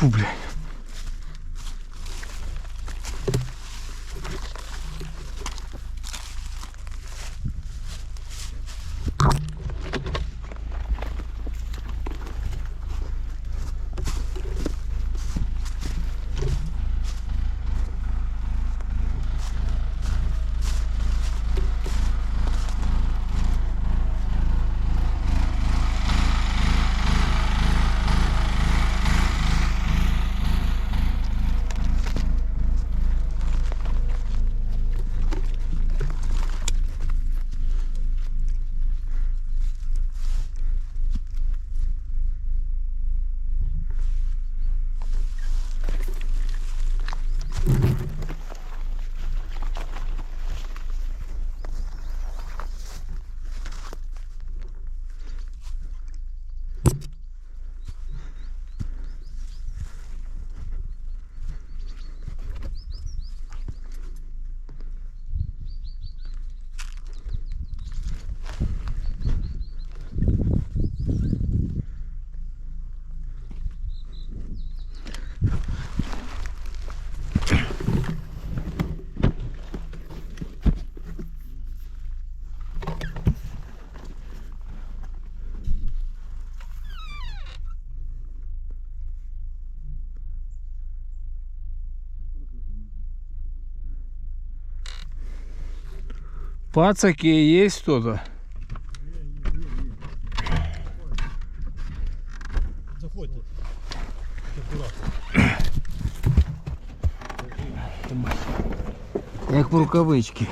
couple. Пацаки, есть кто-то? Заходьте. Як в рукавички.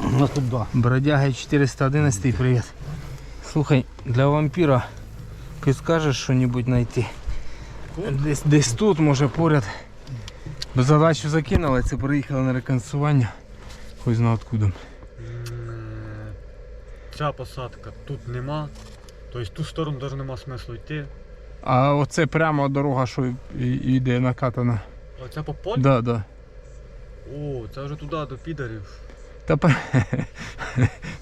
Нас тут два. Бродяга 411, привет. Слухай, для вампіра підскажеш що-небудь знайти? Десь, десь тут, може поряд. Задачу закинули, це приїхали на реконстрування. Хуй зна откуда. Ця посадка тут нема. Тобто ту сторону навіть нема смислу йти. А оце прямо дорога, що йде накатана. Оця по полю? Да, да. О, це вже туди до підарів. Та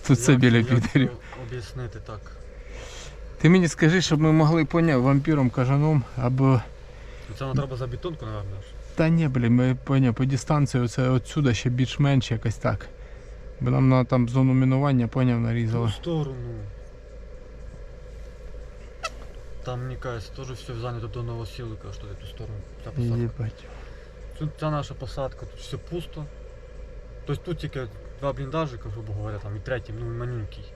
тут Як- біля як підерів. Об'яснити так. Ти мені скажи, щоб ми могли поняти вампіром кажаном або. Це нам треба за бетонку, напевно. Та ні, блін, ми поняв, по дистанції оце отсюда ще більш-менш якось так. Бо нам на там зону мінування, поняв, нарізали. сторону. Там, мені кажется, теж все зайнято до Новосілика, що ти ту сторону. Ця посадка. Єбать. Тут ця наша посадка, тут все пусто. Тобто тут тільки два бліндажика, грубо говоря, там і третій, ну і.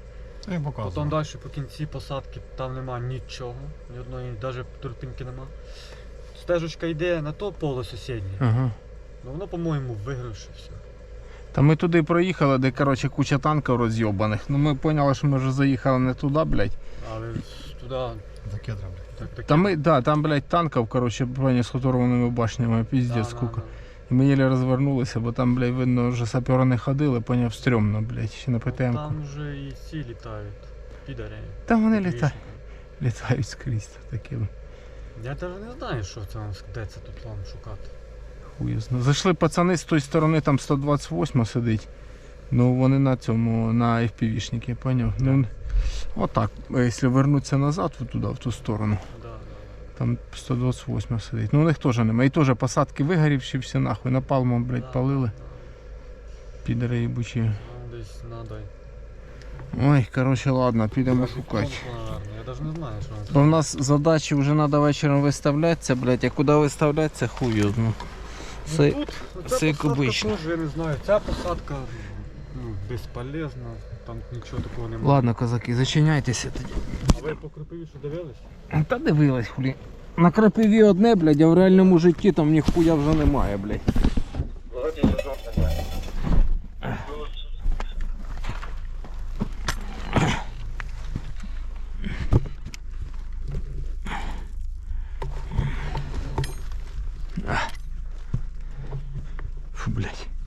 Я показував. Потім далі по кінці посадки там нема нічого, ні одної, навіть турбінки нема. Стежечка йде на то поле сусіднє. Ага. Ну воно, по-моєму, вигравши все. Та ми туди проїхали, де коротше куча танків розйобаних. Ну ми поняли, що ми вже заїхали не туди, блядь. Але туди За кедром. так, таке. Та ми, да, там, блядь, танків, коротше, поняв, з хоторованими башнями, піздець, Да, скільки. да, І ми єлі розвернулися, бо там, блядь, видно, вже сапери не ходили, поняв, стрьомно, блядь, ще на. ПТМ. Там вже і ці літають. Підарі. Там вони літають, літають скрізь такі. Я навіть не знаю, що це вам де це тут вам шукати. Хуєзно. Зайшли пацани з тої сторони, там 128 сидить. Ну вони на цьому, на FPV-шники, поняв? Ну, отак, якщо вернутися назад, туди, в ту сторону, Да, да. там 128 сидить. Ну у них теж немає. І теж посадки вигорівші всі нахуй, напалмом, да. блядь, палили. Підери їбучі. Нам десь надо. Ой, коротше, ладно, підемо шукати. Навіть не знаю, що Бо в нас задачі вже треба вечором виставлятися, блядь, а куди виставлятися, хуй його. Це- Ну, тут це як посадка обично. теж, я не знаю, ця посадка ну, безполезна, там нічого такого немає. Ладно, козаки, зачиняйтеся тоді. А ви по кропиві що дивились? Та дивилась, хулі. На крапиві одне, блядь, а в реальному житті там ніхуя вже немає, блядь. блядь.